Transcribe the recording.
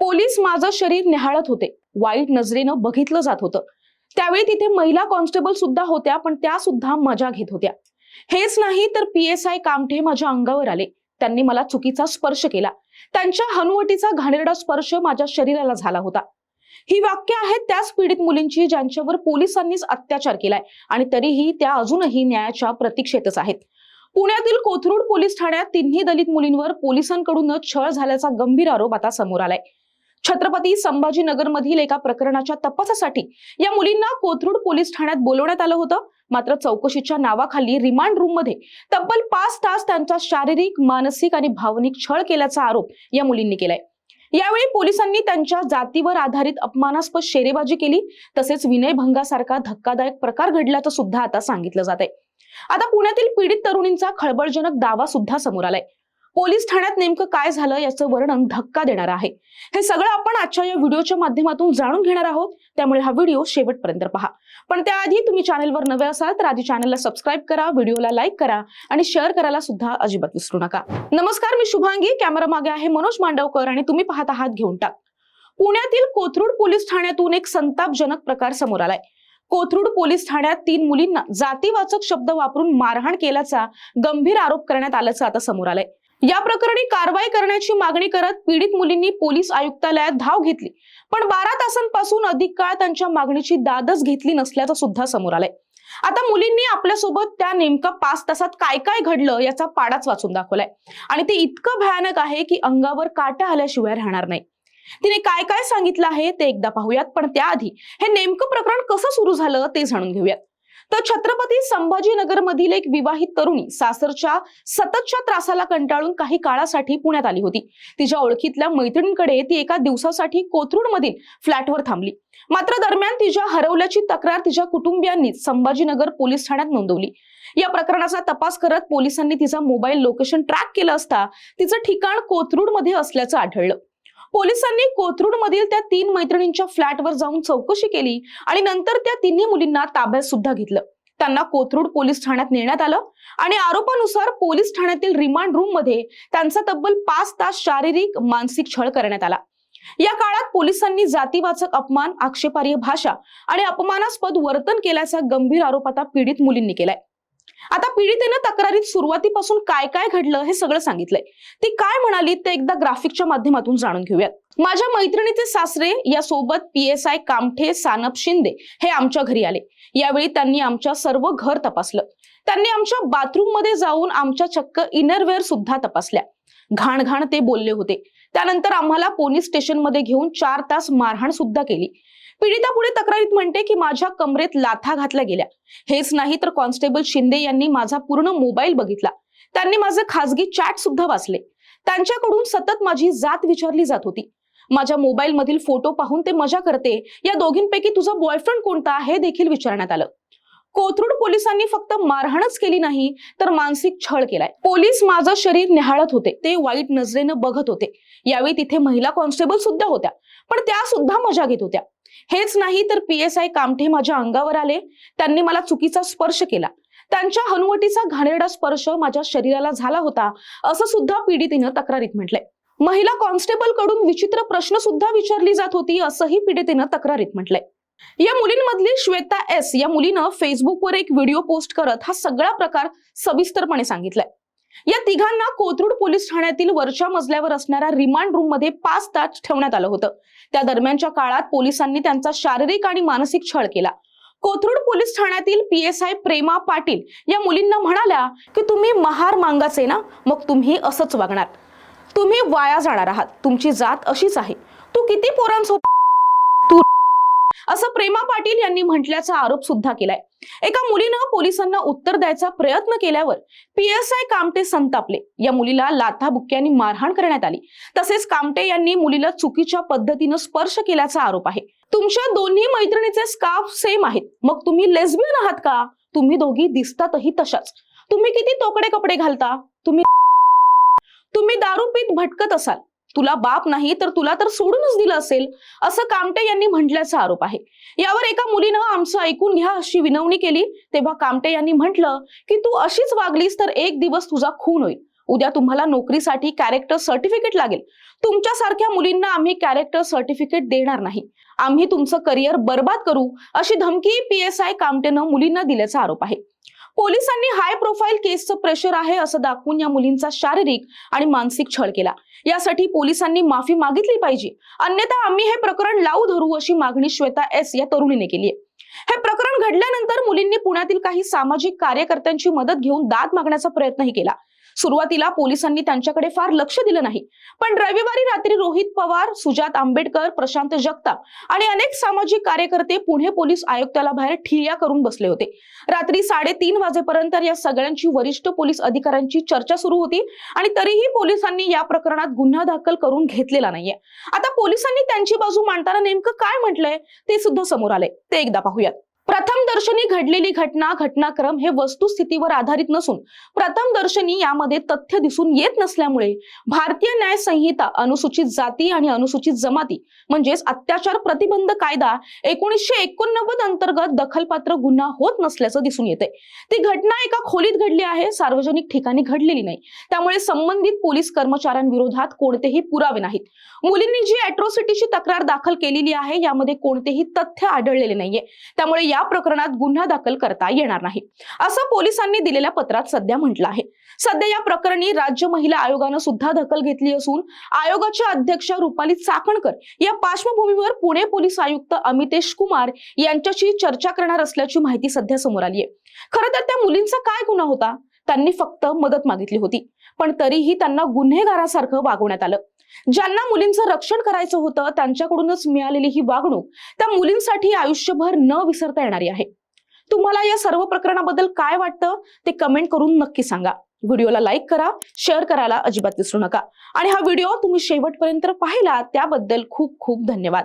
Police माझं शरीर निहाळत होते. वाईट नजरेनं बघितलं जात होतं. त्यावेळी तिथे महिला कॉन्स्टेबल सुद्धा होत्या पण त्या सुद्धा मजा घेत होत्या. हेच नाही तर पी एस आय कामठे माझ्या अंगावर आले. त्यांनी मला चुकीचा स्पर्श केला. त्यांच्या हनुवटीचा घाणेरडा स्पर्श माझ्या शरीराला झाला होता. ही वाक्य आहेत त्याच पीडित मुलींची ज्यांच्यावर पोलिसांनीच अत्याचार केलाय आणि तरीही त्या अजूनही न्यायाच्या प्रतीक्षेतच आहेत. पुण्यातील कोथरूड पोलीस ठाण्यात तिन्ही दलित मुलींवर पोलिसांकडूनच छळ झाल्याचा गंभीर आरोप आता समोर आलाय. छत्रपती संभाजीनगर मधील एका प्रकरणाच्या तपासासाठी या मुलींना कोथरूड पोलीस ठाण्यात बोलवण्यात आलं होतं. मात्र चौकशीच्या नावाखाली रिमांड रूममध्ये तब्बल पाच तास त्यांचा शारीरिक मानसिक आणि भावनिक छळ केल्याचा आरोप या मुलींनी केलाय. यावेळी पोलिसांनी त्यांच्या जातीवर आधारित अपमानास्पद शेरेबाजी केली. तसेच विनयभंगासारखा धक्कादायक प्रकार घडल्याचं सुद्धा आता सांगितलं जात आहे आता पुण्यातील पीडित तरुणींचा खळबळजनक दावा सुद्धा समोर आलाय. पोलीस ठाण्यात नेमकं काय झालं याचं वर्णन धक्का देणार आहे. हे सगळं आपण आजच्या या व्हिडिओच्या माध्यमातून जाणून घेणार आहोत. त्यामुळे हा व्हिडिओ शेवटपर्यंत पहा. पण त्याआधी तुम्ही चॅनलवर नवे असाल तर आधी चॅनलला सबस्क्राईब करा व्हिडिओला लाईक करा आणि शेअर करायला सुद्धा अजिबात विसरू नका. नमस्कार मी शुभांगी. कॅमेरा मागे आहे मनोज मांडवकर आणि तुम्ही पाहत आहात घेऊन टाक. पुण्यातील कोथरूड पोलीस ठाण्यातून एक संतापजनक प्रकार समोर आलाय. कोथरूड पोलीस ठाण्यात तीन मुलींना जातीवाचक शब्द वापरून मारहाण केल्याचा गंभीर आरोप करण्यात आल्याचं आता समोर आलंय. या प्रकरणी कारवाई करण्याची मागणी करत पीडित मुलींनी पोलीस आयुक्तालयात धाव घेतली. पण बारा तासांपासून अधिक काळ त्यांच्या मागणीची दादच घेतली नसल्याचं सुद्धा समोर आलंय. आता मुलींनी आपल्यासोबत त्या नेमका पाच तासात काय काय घडलं याचा पाडाच वाचून दाखवलाय. आणि ते इतकं भयानक आहे की अंगावर काटा आल्याशिवाय राहणार नाही. तिने काय काय सांगितलं आहे ते एकदा पाहूयात पण त्याआधी हे नेमकं प्रकरण कसं सुरू झालं ते जाणून घेऊयात. तर छत्रपती संभाजीनगर मधील एक विवाहित तरुणी सासरच्या सततच्या त्रासाला कंटाळून काही काळासाठी पुण्यात आली होती. तिच्या ओळखीतल्या मैत्रिणींकडे ती एका दिवसासाठी कोथरूड मधील फ्लॅटवर थांबली. मात्र दरम्यान तिच्या हरवल्याची तक्रार तिच्या कुटुंबियांनी संभाजीनगर पोलीस ठाण्यात नोंदवली. या प्रकरणाचा तपास करत पोलिसांनी तिचा मोबाईल लोकेशन ट्रॅक केलं असता तिचं ठिकाण कोथरूडमध्ये असल्याचं आढळलं. पोलिसांनी कोथरूड मधील त्या तीन मैत्रिणींच्या फ्लॅटवर जाऊन चौकशी केली आणि नंतर त्या तिन्ही मुलींना ताब्यात सुद्धा घेतलं. त्यांना कोथरूड पोलीस ठाण्यात नेण्यात आलं आणि आरोपानुसार पोलीस ठाण्यातील रिमांड रूममध्ये त्यांचा तब्बल पाच तास शारीरिक मानसिक छळ करण्यात आला. या काळात पोलिसांनी जातीवाचक अपमान आक्षेपार्ह भाषा आणि अपमानास्पद वर्तन केल्याचा गंभीर आरोप आता पीडित मुलींनी केलाय. आता पीडितेनं तक्रारीत सुरुवातीपासून काय काय घडलं हे सगळं सांगितलंय. ती काय म्हणाली ते एकदा ग्राफिकच्या माध्यमातून जाणून घेऊयात. माझ्या मैत्रिणीचे सासरे या सोबत P S I Kamthe Sanap Shinde हे आमच्या घरी आले. यावेळी त्यांनी आमच्या सर्व घर तपासलं. त्यांनी आमच्या बाथरूममध्ये जाऊन आमच्या चक्क इनरवेअर सुद्धा तपासल्या. घाण घाण ते बोलले होते. त्यानंतर आम्हाला पोलीस स्टेशनमध्ये घेऊन चार तास मारहाण सुद्धा केली. पीडिता पुढे तक्रारीत म्हणते की माझ्या कमरेत लाथा घातल्या गेल्या. हेच नाही तर कॉन्स्टेबल शिंदे यांनी माझा पूर्ण मोबाईल बघितला. त्यांनी माझे खासगी चॅट सुद्धा वाचले. त्यांच्याकडून सतत माझी जात विचारली जात होती. माझ्या मोबाईल मधील फोटो पाहून ते मजा करते. या दोघींपैकी तुझा बॉयफ्रेंड कोणता हे देखील विचारण्यात आलं. कोथरूड पोलिसांनी फक्त मारहाणच केली नाही तर मानसिक छळ केलाय. पोलीस माझं शरीर निहाळत होते. ते वाईट नजरेनं बघत होते. यावेळी तिथे महिला कॉन्स्टेबल सुद्धा होत्या. पण त्या सुद्धा मजा घेत होत्या. हेच नाही तर पी एस आय कामठे माझ्या अंगावर आले. त्यांनी मला चुकीचा स्पर्श केला. त्यांच्या हनुवटीचा घाणेरडा स्पर्श माझ्या शरीराला झाला होता असं सुद्धा पीडितीनं तक्रारीत म्हटलंय. महिला कॉन्स्टेबलकडून विचित्र प्रश्न सुद्धा विचारली जात होती असंही पीडितीनं तक्रारीत म्हटलंय. या मुलींमधली श्वेता एस या मुलीनं फेसबुकवर एक व्हिडिओ पोस्ट करत हा सगळा प्रकार सविस्तरपणे सांगितलाय. या तिघांना कोथरूड पोलीस ठाण्यातील वरच्या मजल्यावर असणाऱ्या रिमांड रूममध्ये पाच तास ठेवण्यात आलं होतं. त्या दरम्यानच्या काळात पोलिसांनी त्यांचा शारीरिक आणि मानसिक छळ केला. कोथरूड पोलीस ठाण्यातील P S I Prema Patil या मुलींना म्हणाल्या की तुम्ही महार मांगाचे ना मग तुम्ही असंच वागणार. तुम्ही वाया जाणार आहात. तुमची जात अशीच आहे. तू किती पोरांसोबत असं प्रेमा पाटील यांनी म्हटल्याचा आरोप सुद्धा केलाय. एका मुलीनं पोलिसांना उत्तर द्यायचा प्रयत्न केल्यावर पीएसआय कामटे संतापले. या मुलीला लाथाबुक्क्यांनी मारहाण करण्यात आली. तसेच कामटे यांनी मुलीला चुकीच्या पद्धतीनं स्पर्श केल्याचा आरोप आहे. तुमच्या दोन्ही मैत्रिणीचे स्काफ सेम आहेत. मग तुम्ही लेस्बियन आहात का? तुम्ही दोघी दिसतातही तशाच. तुम्ही किती तोकडे कपडे घालता? तुम्ही तुम्ही दारू पीत भटकत असाल. तुला बाप नाही तर तुला तर सोडूनच दिलं असेल. असं कामटे यांनी म्हटल्याचा आरोप आहे. यावर एका मुलीनं आमचं ऐकून घ्या अशी विनवणी केली. तेव्हा कामटे यांनी म्हटलं की तू अशीच वागलीस तर एक दिवस तुझा खून होईल. उद्या तुम्हाला नोकरीसाठी कॅरेक्टर सर्टिफिकेट लागेल. तुमच्यासारख्या मुलींना आम्ही कॅरेक्टर सर्टिफिकेट देणार नाही. आम्ही तुमचं करिअर बर्बाद करू अशी धमकी पी एस आय कामटेनं मुलींना दिल्याचा आरोप आहे. पोलिसांनी हाय प्रोफाईल केसचं प्रेशर आहे असं दाखवून या मुलींचा शारीरिक आणि मानसिक छळ केला. यासाठी पोलिसांनी माफी मागितली पाहिजे. अन्यथा आम्ही हे प्रकरण लावू धरू अशी मागणी श्वेता एस या तरुणीने केली आहे. हे प्रकरण घडल्यानंतर मुलींनी पुण्यातील काही सामाजिक कार्यकर्त्यांची मदत घेऊन दाद मागण्याचा प्रयत्नही केला. सुरुवातीला पोलिसांनी त्यांच्याकडे फार लक्ष दिलं नाही. पण रविवारी रात्री रोहित पवार सुजात आंबेडकर प्रशांत जगताप आणि अनेक सामाजिक कार्यकर्ते पुणे पोलीस आयुक्ताला बाहेर ठिय्या करून बसले होते. रात्री साडेतीन वाजेपर्यंत या सगळ्यांची वरिष्ठ पोलीस अधिकाऱ्यांची चर्चा सुरू होती आणि तरीही पोलिसांनी या प्रकरणात गुन्हा दाखल करून घेतलेला नाहीये. आता पोलिसांनी त्यांची बाजू मांडताना नेमकं काय म्हटलंय ते सुद्धा समोर आलंय. ते एकदा पाहूयात. प्रथम दर्शनी घडलेली घटना घटनाक्रम हे वस्तुस्थितीवर आधारित नसून प्रथम दर्शनी यामध्ये तथ्य दिसून येत नसल्यामुळे भारतीय न्याय संहिता अनुसूचित जाती आणि अनुसूचित जमाती म्हणजेच अत्याचार प्रतिबंध कायदा एकोणीसशे एकोणनव्वद अंतर्गत दखलपात्र गुन्हा होत नसल्याचं दिसून येते ती घटना एका खोलीत घडली आहे सार्वजनिक ठिकाणी घडलेली नाही. त्यामुळे संबंधित पोलीस कर्मचाऱ्यांविरोधात कोणतेही पुरावे नाहीत. मुलींनी जी अॅट्रॉसिटीची तक्रार दाखल केलेली आहे यामध्ये कोणतेही तथ्य आढळलेले नाहीये. त्यामुळे या प्रकरणात गुन्हा दाखल करता येणार नाही. असं पोलिसांनी दिलेल्या पत्रात सध्या म्हटलं आहे. सध्या या प्रकरणी राज्य महिला आयोगानं सुद्धा दखल घेतली असून आयोगाच्या अध्यक्ष रुपाली चाकणकर या पार्श्वभूमीवर पुणे पोलीस आयुक्त अमितेश कुमार यांच्याशी चर्चा करणार असल्याची माहिती सध्या समोर आली आहे खरं तर त्या मुलींचा काय गुन्हा होता? त्यांनी फक्त मदत मागितली होती. पण तरीही त्यांना गुन्हेगारासारखं वागवण्यात आलं. ज्यांना मुलींचं रक्षण करायचं होतं त्यांच्याकडूनच मिळालेली ही वागणूक त्या मुलींसाठी आयुष्यभर न विसरता येणारी आहे. तुम्हाला या सर्व प्रकरणाबद्दल काय वाटतं ते कमेंट करून नक्की सांगा. व्हिडिओला लाईक करा शेअर करायला अजिबात विसरू नका. आणि हा व्हिडिओ तुम्ही शेवटपर्यंत पाहिला त्याबद्दल खूप खूप धन्यवाद.